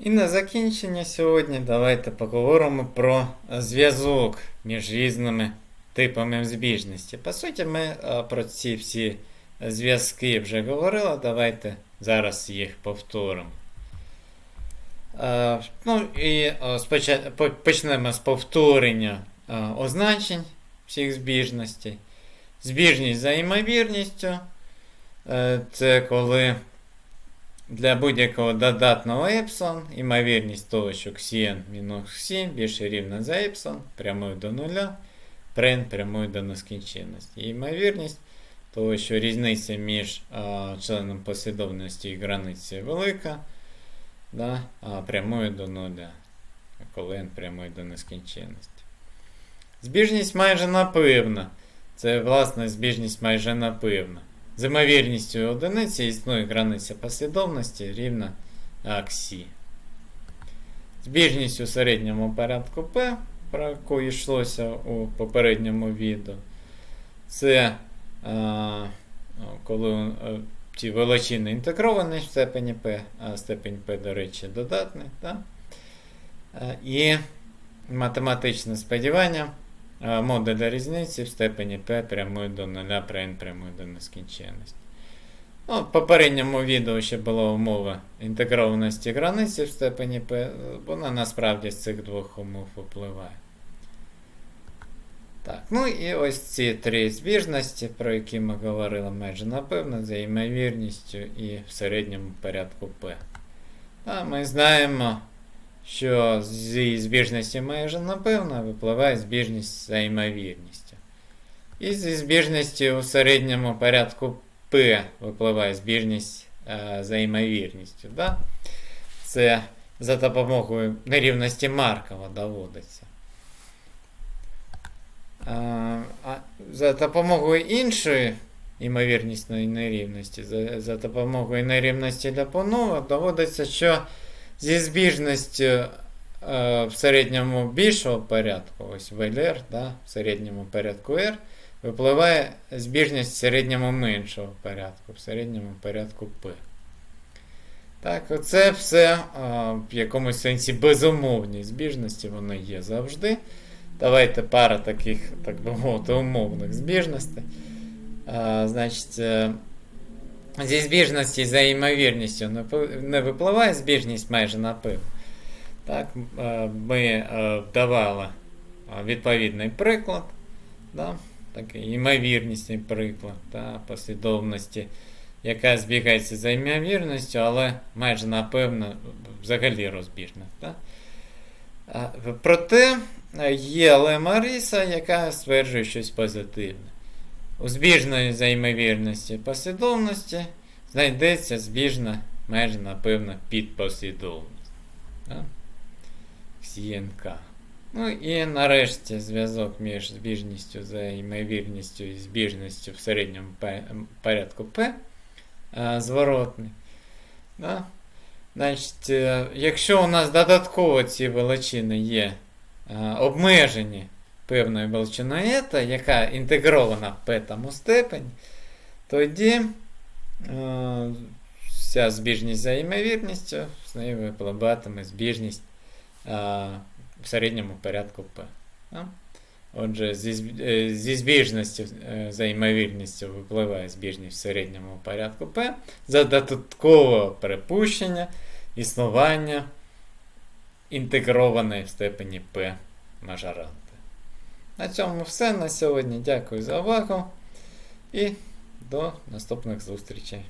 І на закінчення сьогодні давайте поговоримо про зв'язок між різними типами збіжності. По суті, ми про ці всі зв'язки вже говорили. Давайте зараз їх повторимо. Ну і почнемо з повторення означень всіх збіжностей. Збіжність за ймовірністю. Е, Це коли для будь-якого додатного епсилон ймовірність того, що xn мінус xn більше рівна за епсилон, прямою до нуля, прен прямою до нескінченності. І ймовірність того, що різниця між а, членом послідовності і границі велика, да, а прямою до нуля, коли n прямою до нескінченності. Збіжність майже напевна. Це, власне, збіжність майже напевна. З ймовірністю одиниці існує границя послідовності рівна аксі. Збіжність у середньому порядку P, про яку йшлося у попередньому відео, це а, коли е, ці величини інтегровані в степені P, а степень P, до речі, додатний. Да? А, І математичне сподівання модуля різниці в степені P прямує до нуля, при n прямує до нескінченності. Ну, в попередньому відео ще була умова інтегрованості границі в степені P, вона насправді з цих двох умов випливає. Так, ну і ось ці три збіжності, про які ми говорили майже напевно, за ймовірністю і в середньому порядку P. А ми знаємо, що зі збіжності майже напевно випливає збіжність за ймовірністю. І зі збіжності у середньому порядку P випливає збіжність е, за ймовірністю. Да? Це за допомогою нерівності Маркова доводиться. Е, а за допомогою іншої ймовірнісної нерівності, за, за допомогою нерівності Ляпунова доводиться, що зі збіжністю е, в середньому більшого порядку, ось в да, в середньому порядку R, випливає збіжність в середньому меншого порядку, в середньому порядку P. Так, оце все е, в якомусь сенсі безумовні збіжності, вони є завжди. Давайте пара таких, так би мовити, умовних збіжностей. А, значить, е, зі збіжності за ймовірністю не випливає збіжність майже напевно. Так, е, ми е, давали е, відповідний приклад. Да? Такий ймовірнісний приклад да? послідовності, яка збігається за ймовірністю, але майже напевно взагалі розбіжна. Да? Проте є лема риса, яка стверджує щось позитивне. У збіжної за ймовірності послідовності знайдеться збіжна майже напевно підпослідовність. Да? Ну і нарешті зв'язок між збіжністю за ймовірністю і збіжністю в середньому порядку P зворотний. Да? Значить, е, якщо у нас додатково ці величини є обмежені певною величиною ета, яка інтегрована в петому степені, тоді е, вся збіжність за ймовірністю, з нею випливатиме збіжність е, в середньому порядку P. Отже, зі, е, збіжністю е, за ймовірністю випливає збіжність в середньому порядку P за додаткового припущення існування інтегрованої в степені P мажоранти. На цьому все на сьогодні. Дякую за увагу і до наступних зустрічей.